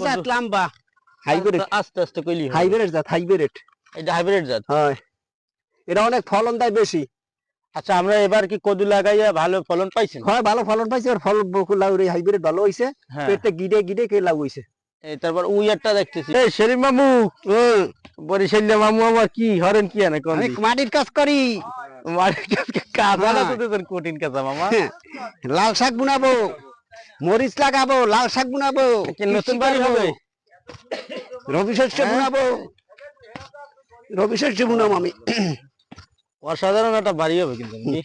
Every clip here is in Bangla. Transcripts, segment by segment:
হাইব্রিড জাত লম্বা। হাইব্রিড। আস্তে- আস্তে কইলি। হাইব্রিড জাত হাইব্রিড। এটা হাইব্রিড জাত? হয়। এটা অনেক ফলন দেয় বেশি। আচ্ছা আমরা এবার কি কদু লাগাইয়া ভালো ফলন পাইছেন? হয় ভালো ফলন পাইছে আর ফল হাইব্রিড ভালো হইছে। হ্যাঁ। পেটে গিডে গিডে কে লাউ হইছে। এই তারপর উইয়ারটা দেখতেছি। এই সেলিম মামু বরিশাল্লা মামু আমার কি হরেন কি আনে কোন আমি মাটির কাজ করি। মাটির কাজা না হ্যাঁ। কঠিন কাজা মামা। লাল শাক বুনাবো। মরিচ লাগাবো লাল শাক বুনাবো নতুন বাড়ি হবে রবি শস্য হ্যাঁ। বুনাবো। রবি শস্য বুনাবো আমি। অসাধারণ একটা বাড়ি হবে কিন্তু নাকি?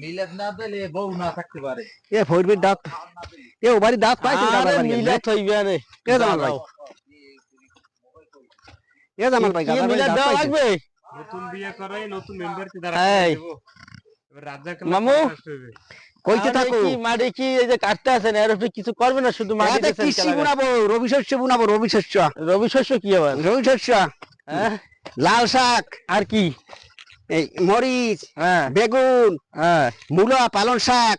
মিলাদ না দিলে বউ না থাকতে পারে। এ ফইরবির দাঁত। এ ও বাড়ি দাঁত পাইছে আরে মিলাদ হইবে আরে এ জামাল ভাই। এ জামাল ভাই কি মিলাদ দাঁত লাগবে? নতুন বিয়ে করে নতুন মেম্বারকে এই, রাজা মামু? কইতে থাকো। কি মাটি কি এই যে কাটতে আছেন এর উপরে কিছু করবে না শুধু মাটি দিয়েছেন কৃষি বুনাবো রবি শস্য বুনাবো রবি শস্য। রবি শস্য কি আবার? রবি শস্য। হ্যাঁ? লাল শাক। আর কি? এই মরিচ হ্যাঁ। বেগুন হ্যাঁ। মূলা পালং শাক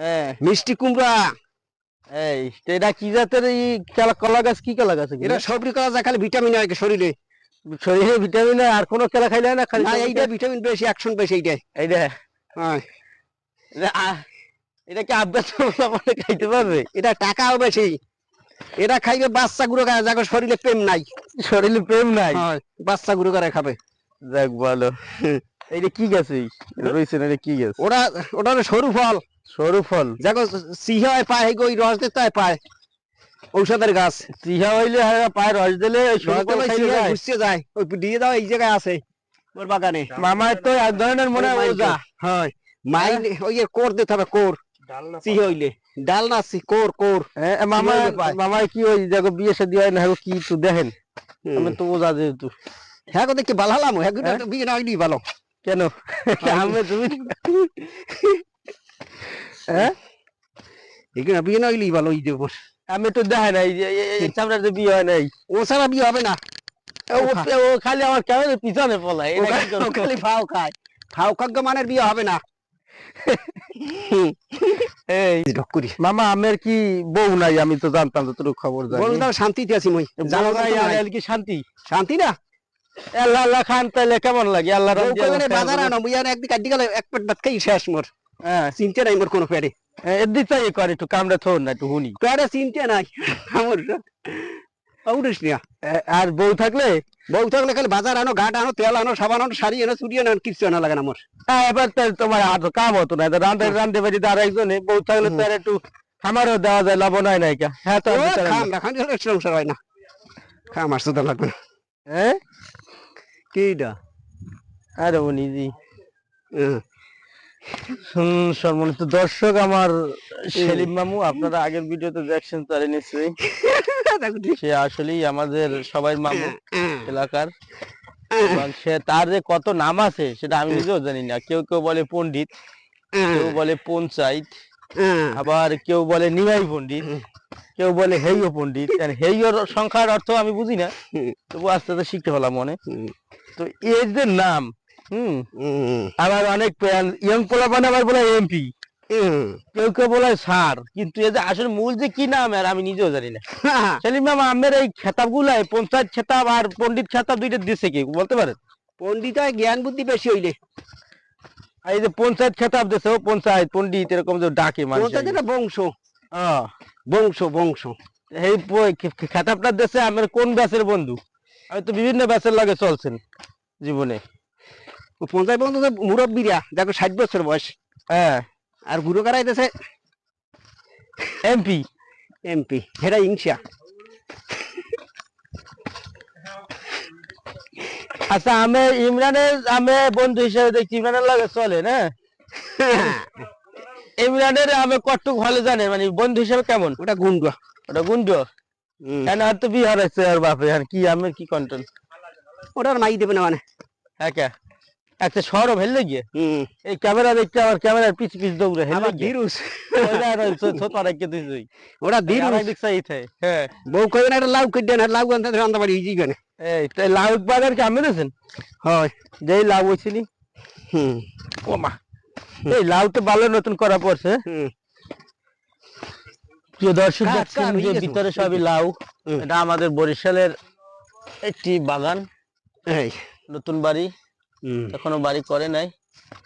হ্যাঁ। মিষ্টি কুমড়া। এই এটা কি জাতের এই কেলা কলা গাছ? কি কলা গাছ এটা সবজি কলা যায় খালি ভিটামিন হয় শরীরে। শরীরে ভিটামিন আর কোনো কেলা খাইলে না খালি এইটা ভিটামিন বেশি অ্যাকশন বেশি এইটা এইটা? হ্যাঁ। এটা কি আব্বাস খাইতে পারবে? এটা টাকাও বেশি। এটা খাইবে বাচ্চা খায় যাকে শরীরে প্রেম নাই। শরীরে প্রেম নাই। বাচ্চা গুলো করে খাবে। যাক এইটা কি গাছ? রয়েছে না কি গাছ? ওটা সরু ফল। সরু ফল? যাকে সিহায় পায় ওই রস দিতে পায়। ঔষধের গাছ। চিহা হইলে হ্যাঁ পায়ে রস দিলে সিহায় যায়। ওই দিয়ে দাও এই জায়গায় আছে ওর বাগানে। মামার তো এক ধরনের মনে হয় ওজা হয়। মাই ওই কোর দিতে হবে কোর। সিহে হইলে? ডাল না সি কোর কোর। হ্যাঁ, মামা। মামার কি ওই দেখো বিয়ে শাদী হয় না হ্যাঁ, কি একটু দেখেন। আমি তো ওজা যেহেতু হ্যাঁ গো দেখি ভালো হলাম হ্যাঁ গুলো বিয়ে না হইলি ভালো। কেন? আমি তুমি হ্যাঁ? বিয়ে না হইলি ভালো এই দেবো আমি তো দেখে নাই চামড়ার যে বিয়ে হয় নাই। ও ছাড়া বিয়ে হবে না। ও খালি আমার কেমন পিছনে পলায় ও এটা কি খালি- ও করব? খালি ফাও খায়। ফাও খাগ্য মানের বিয়ে হবে না। এই করি মামা আমের কি বউ নাই? আমি তো জানতাম খবর জানি। বল দাও শান্তিতে আছি মই। জানো নাই আর কি শান্তি? শান্তি না? আল্লাহ আল্লাহ খান তাইলে কেমন লাগে? আল্লাহ রাম বাজার আনো মুই আর একদিন কাটি গেলে এক পেট ভাত খাই শেষ মোর। হ্যাঁ। চিনতে নাই মোর কোনো পেটে। এদি তাই করে একটু কামড়া থোন না একটু হুনি। পেটে চিনতে নাই। আমার উড়িস না এ- আর বউ থাকলে বউ থাকলে খালি বাজার আনো ঘাট আনো তেল আনো সাবান আনো শাড়ি আনো চুড়ি আনো কিছু আনা লাগে না আমার হ্যাঁ এবার তোমার হাত কাম হতো না রান্ধে রান্ধে বাড়িতে আর একজনে বউ থাকলে তো আর একটু খামারও দেওয়া যায় লবণ হয় নাই হ্যাঁ তো ও, আর খাম সংসার হয় না। খাম আসতে তো লাগবে না। হ্যাঁ কিটা আরে উনি জি। শুন সম্মানিত দর্শক আমার সেলিম মামু আপনারা আগের ভিডিওতে দেখছেন তারে নিশ্চয়ই। সে আসলেই আমাদের সবাই মামু এলাকার। সে তার যে কত নাম আছে সেটা আমি নিজেও জানি না। কেউ কেউ বলে পণ্ডিত কেউ বলে পঞ্চায়েত আবার কেউ বলে নিমাই পণ্ডিত কেউ বলে হেইয় পণ্ডিত। হেইয়র সংখ্যার অর্থ আমি বুঝি না তবু আস্তে আস্তে শিখতে হলাম মনে। তো এর যে নাম হুম। আবার অনেক ইয়ং পোলাপান আবার বলে এমপি। কেউ কেউ বলে স্যার কিন্তু এই যে আসলে মূল যে কি নাম আর আমি নিজেও জানি না। সেলিম মামা আমের এই খেতাব গুলাই পঞ্চায়েত খেতাব আর পণ্ডিত খেতাব দুইটা দিছে কি বলতে পারেন? পন্ডিত জ্ঞান বুদ্ধি বেশি হইলে। এই যে পঞ্চায়েত খেতাব দিছে পঞ্চায়েত পণ্ডিত এরকম যে ডাকে মানুষ পঞ্চায়েত বংশ। বংশ বংশ। এই খেতাবটা দেশে আমার কোন ব্যাচের বন্ধু? আমি তো বিভিন্ন ব্যাচের লাগে চলছেন জীবনে। পঞ্চায়েত মুরব্বীরা দেখো ষাট বছর বয়স। হ্যাঁ। আর গুরু এমপি। এমপি হেরা ইংসা আচ্ছা আমি ইমরানের আমি বন্ধু হিসেবে দেখছি ইমরানের লাগে চলে না? ইমরানের আমি কটুক ভালো জানে মানে বন্ধু হিসেবে কেমন? ওটা গুন্ডা। ওটা গুন্ড? কেন আর তো বিয়ে হারাইছে আর বাপে আর কি আমি কি কন্ট্রোল ওটা আর মাই দেবে না মানে। হ্যাঁ কে? একটা সরব হেললে গিয়ে হুম। এই ক্যামেরা দেখতে আবার ক্যামেরার পিছ পিছ দৌড়ে হেললে আবার গিয়ে ধীরুস। ছোট রেখে দিছি ওটা ধীরুস। দিক সাইড হ্যাঁ। বউ কইবে না এটা লাউ কেটে না লাউ আনতে রান্না বাড়ি ইজি গানে এই তাই লাউ বাগান কি আমি দিয়েছেন হয়। যেই লাউ হয়েছিলি হুম। ও মা। এই লাউ তো ভালো নতুন করা পড়ছে। হুম। প্রিয় দর্শক দেখছেন যে ভিতরে সবই লাউ। এটা আমাদের বরিশালের একটি বাগান। এই। নতুন বাড়ি। এখনও বাড়ি করে নাই।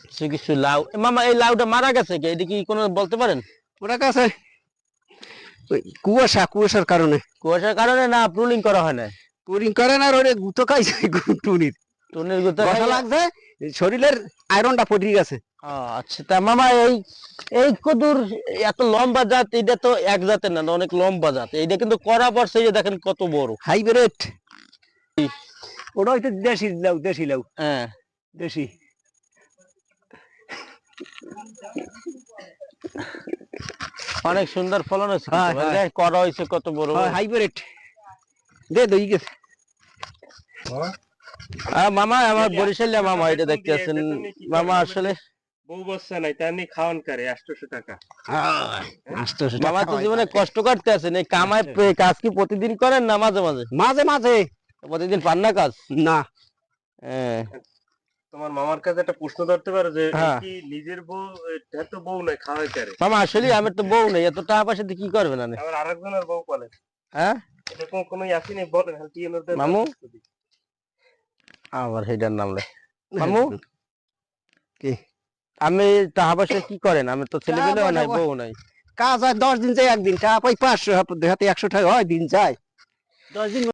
কিছু কিছু লাউ। মামা এই লাউটা মারা গেছে কি? এটা কি কোনো বলতে পারেন? ওরা কাছে কুয়াশা কুয়াশার কারণে। কুয়াশার কারণে না প্রুলিং করা হয় না পুরিং করে না ওরে গুতো খাইছে টুনির। টুনির গুতো বসা লাগছে শরীরের আয়রনটা পড়ে গেছে। আচ্ছা তা মামা এই এই কদুর এত লম্বা জাত এটা তো এক জাতের না অনেক লম্বা জাত। এটা কিন্তু করা এই যে দেখেন কত বড়। হাইব্রিড ওটা হয়তো দেশি লাউ দেশি লাউ। হ্যাঁ। দেশি। অনেক সুন্দর ফলন হয়েছে হ্যাঁ। হ্যাঁ। করা কত বড় হাইব্রিড। দে দই গেছে। মামা আমার বরিশালিয়া মামা এটা দেখতে আছেন মামা আসলে বউ বসছে নাই তার নিয়ে খাওয়ান করে আটশোশো টাকা। মামা তো জীবনে কষ্ট করতে আছেন এই কামায় কাজ কি প্রতিদিন করেন না মাঝে মাঝে? মাঝে মাঝে। প্রতিদিন পান না কাজ? না। হ্যাঁ। তোমার মামার কাছে একটা প্রশ্ন ধরতে পারো যে হ্যাঁ। কি নিজের বউ এটা তো বউ নয় খাওয়াই করে? মামা আসলে আমার তো বউ নেই এত টাকা পয়সা দিয়ে কি করবে না আবার আরেকজনের বউ বলে। হ্যাঁ? এটা কোনো হ্যাঁ এর মামু? আবার হেডার নাম লে মামু? কি? আমি টাকা পয়সা কি করেন? আমি তো ছেলে পেলেও নাই বউ নাই। কাজ হয় দশ দিন যায় একদিন টাকা পাই পাঁচশো হাতে একশো টাকা হয় দিন যায়। দশ দিন